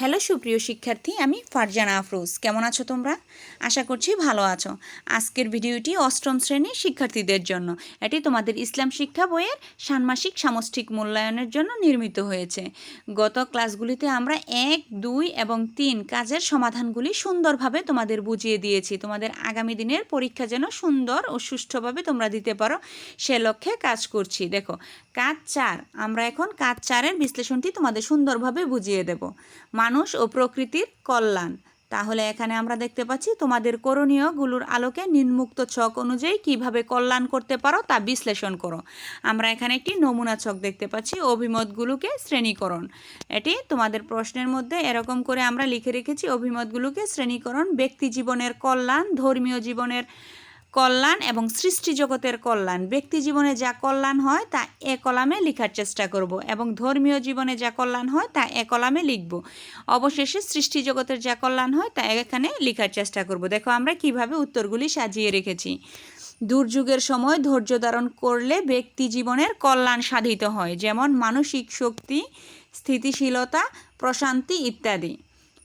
Hello সুপ্রিয় শিক্ষার্থী, আমি ফারজানা আফরোজ। কেমন আছো তোমরা? আশা করছি ভালো আছো। আজকের ভিডিওটি অষ্টম শ্রেণির শিক্ষার্থীদের জন্য। এটি তোমাদের ইসলাম শিক্ষা বইয়ের ষান্মাসিক সামষ্টিক মূল্যায়নের জন্য নির্মিত হয়েছে। গত ক্লাসগুলিতে আমরা এক, দুই এবং তিন কাজের সমাধানগুলি সুন্দরভাবে তোমাদের বুঝিয়ে দিয়েছি। তোমাদের আগামী দিনের পরীক্ষা যেন সুন্দর ও সুষ্ঠুভাবে তোমরা দিতে পারো, সে লক্ষ্যে কাজ করছি। দেখো, কাজ চার। আমরা এখন কাজ চারের বিশ্লেষণটি তোমাদের সুন্দরভাবে বুঝিয়ে দেব। মানুষ ও প্রকৃতির কল্যাণ। তাহলে এখানে আমরা দেখতে পাচ্ছি তোমাদের করণীয়গুলোর আলোকে নিম্মুক্ত ছক অনুযায়ী কীভাবে কল্যাণ করতে পারো তা বিশ্লেষণ করো। আমরা এখানে একটি নমুনা ছক দেখতে পাচ্ছি অভিমতগুলোকে শ্রেণীকরণ। এটি তোমাদের প্রশ্নের মধ্যে এরকম করে আমরা লিখে রেখেছি অভিমতগুলোকে শ্রেণীকরণ, ব্যক্তি জীবনের কল্যাণ, ধর্মীয় জীবনের কল্যাণ এবং সৃষ্টি জগতের কল্যাণ। ব্যক্তি জীবনে যা কল্যাণ হয়, তা এ কলামে লেখার চেষ্টা করব এবং ধর্মীয় জীবনে যা কল্যাণ হয়, তা এ কলামে লিখব। অবশেষে সৃষ্টি জগতের যা কল্যাণ হয়, তা এখানে লেখার চেষ্টা করব। দেখো আমরা কীভাবে উত্তরগুলি সাজিয়ে রেখেছি। দুর্যোগের সময় ধৈর্য ধারণ করলে ব্যক্তি জীবনের কল্যাণ সাধিত হয়, যেমন মানসিক শক্তি, স্থিতিশীলতা, প্রশান্তি ইত্যাদি।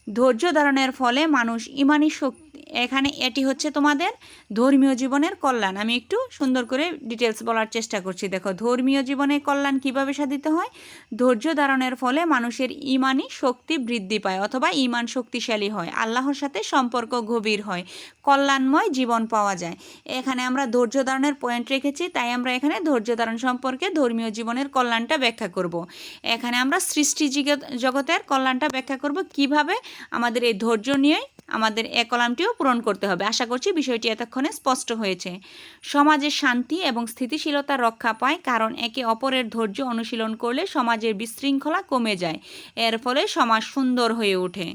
ধৈর্য ধারণের ফলে মানুষ ইমানি শক্তি এখানে এটি হচ্ছে তোমাদের ধর্মীয় জীবনের কল্যাণ। আমি একটু সুন্দর করে ডিটেলস বলার চেষ্টা করছি। দেখো, ধর্মীয় জীবনে কল্যাণ কীভাবে সাধিত হয়? ধৈর্য ধারণের ফলে মানুষের ইমানি শক্তি বৃদ্ধি পায় অথবা ইমান শক্তিশালী হয়। আল্লাহর সাথে সম্পর্ক গভীর হয়, কল্যাণময় জীবন পাওয়া যায়। এখানে আমরা ধৈর্য ধারণের পয়েন্ট রেখেছি, তাই আমরা এখানে ধৈর্য ধারণ সম্পর্কে ধর্মীয় জীবনের কল্যাণটা ব্যাখ্যা করব। এখানে আমরা সৃষ্টি জগতের কল্যাণটা ব্যাখ্যা করব। কীভাবে আমাদের এই ধৈর্য নিয়েই আমাদের এ কলামটিও পূরণ করতে হবে। আশা করছি বিষয়টি এতক্ষণে স্পষ্ট হয়েছে। সমাজের শান্তি এবং স্থিতিশীলতা রক্ষা পায়, কারণ একে অপরের ধৈর্য অনুশীলন করলে সমাজের বিশৃঙ্খলা কমে যায়। এর ফলে সমাজ সুন্দর হয়ে ওঠে।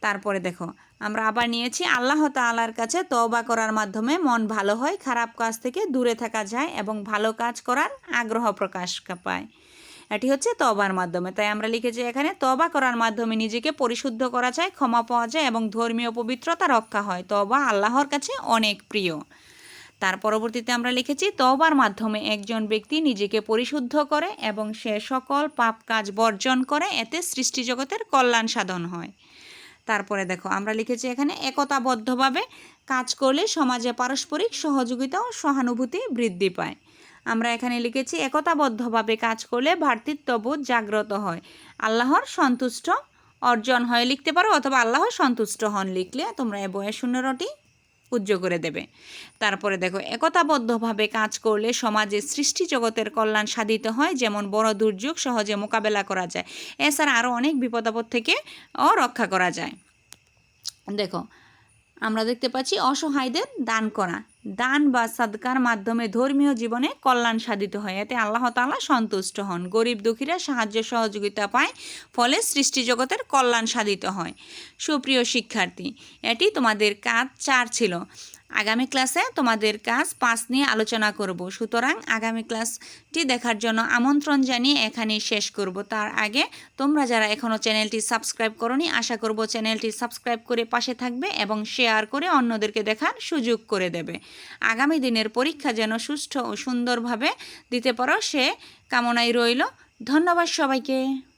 তারপরে দেখো, আমরা আবার নিয়েছি, আল্লাহ তালার কাছে তওবা করার মাধ্যমে মন ভালো হয়, খারাপ কাজ থেকে দূরে থাকা যায় এবং ভালো কাজ করার আগ্রহ প্রকাশ পায়। এটি হচ্ছে তবার মাধ্যমে। তাই আমরা লিখেছি এখানে, তবা করার মাধ্যমে নিজেকে পরিশুদ্ধ করা যায়, ক্ষমা পাওয়া যায় এবং ধর্মীয় পবিত্রতা রক্ষা হয়। তবা আল্লাহর কাছে অনেক প্রিয়। তার পরবর্তীতে আমরা লিখেছি, তবার মাধ্যমে একজন ব্যক্তি নিজেকে পরিশুদ্ধ করে এবং সে সকল পাপ কাজ বর্জন করে, এতে সৃষ্টি জগতের কল্যাণ সাধন হয়। তারপরে দেখো, আমরা লিখেছি এখানে, একতাবদ্ধভাবে কাজ করলে সমাজে পারস্পরিক সহযোগিতা ও সহানুভূতি বৃদ্ধি পায়। আমরা এখানে লিখেছি, একতাবদ্ধভাবে কাজ করলে ভ্রাতৃত্ববোধ জাগ্রত হয়। আল্লাহর সন্তুষ্ট অর্জন হয় লিখতে পারো, অথবা আল্লাহর সন্তুষ্ট হন লিখলে তোমরা এ বয়স শূন্যটি উজ্জ্ব করে দেবে। তারপরে দেখো, একতাবদ্ধভাবে কাজ করলে সমাজে সৃষ্টি জগতের কল্যাণ সাধিত হয়, যেমন বড় দুর্যোগ সহজে মোকাবেলা করা যায়। এছাড়া আরও অনেক বিপদাপদ থেকে রক্ষা করা যায়। দেখো, আমরা দেখতে পাচ্ছি অসহায়দের দান করা। দান বা সাদকার মাধ্যমে ধর্মীয় জীবনে কল্যাণ সাধিত হয়। এতে আল্লাহ তালা সন্তুষ্ট হন। গরিব দুঃখীরা সাহায্য সহযোগিতা পায়, ফলে সৃষ্টি জগতের কল্যাণ সাধিত হয়। সুপ্রিয় শিক্ষার্থী, এটি তোমাদের কাজ চার ছিল। আগামী ক্লাসে তোমাদের কাজ পাঁচ নিয়ে আলোচনা করব। সুতরাং আগামী ক্লাসটি দেখার জন্য আমন্ত্রণ জানিয়ে এখানেই শেষ করব। তার আগে তোমরা যারা এখনও চ্যানেলটি সাবস্ক্রাইব করনি, আশা করব চ্যানেলটি সাবস্ক্রাইব করে পাশে থাকবে এবং শেয়ার করে অন্যদেরকে দেখার সুযোগ করে দেবে। আগামী দিনের পরীক্ষা যেন সুষ্ঠু ও সুন্দরভাবে দিতে পারো সে কামনাই রইল। ধন্যবাদ সবাইকে।